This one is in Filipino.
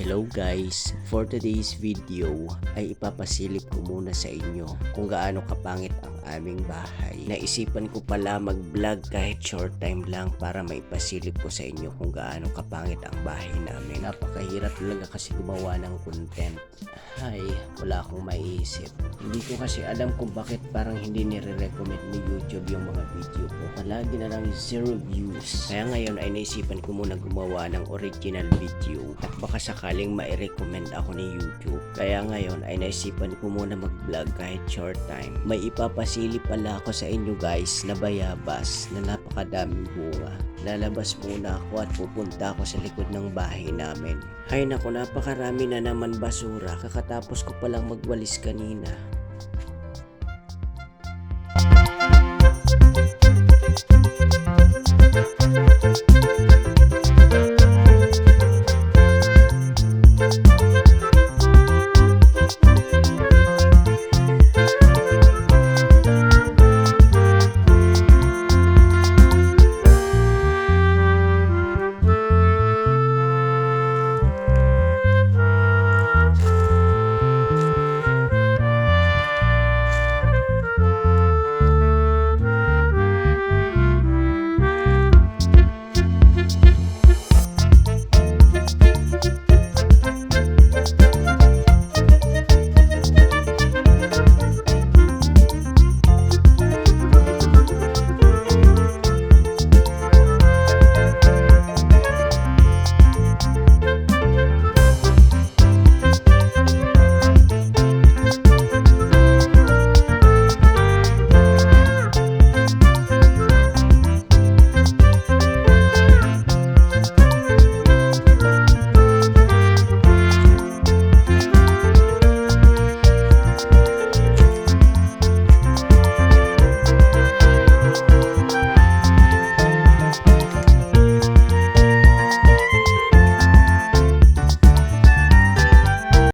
Hello guys! For today's video ay ipapasilip ko muna sa inyo kung gaano kapangit ang aming bahay. Naisipan ko pala mag-vlog kahit short time lang para maipasilip ko sa inyo kung gaano kapangit ang bahay namin. Napakahirap talaga kasi gumawa ng content. Ay, wala akong maiisip. Hindi ko kasi alam kung bakit parang hindi nire-recommend ni YouTube yung mga video ko. Palagi na lang zero views. Kaya ngayon ay naisipan ko muna gumawa ng original video at baka sakaling ma-recommend ako ni YouTube. Kaya ngayon ay naisipan ko muna mag-vlog kahit short time. May ipapasili pala ako sa inyo guys na bayabas na napakadaming bunga. Lalabas muna ako at pupunta ako sa likod ng bahay namin. Ay naku, napakarami na naman basura. Kakatapos ko palang magwalis kanina.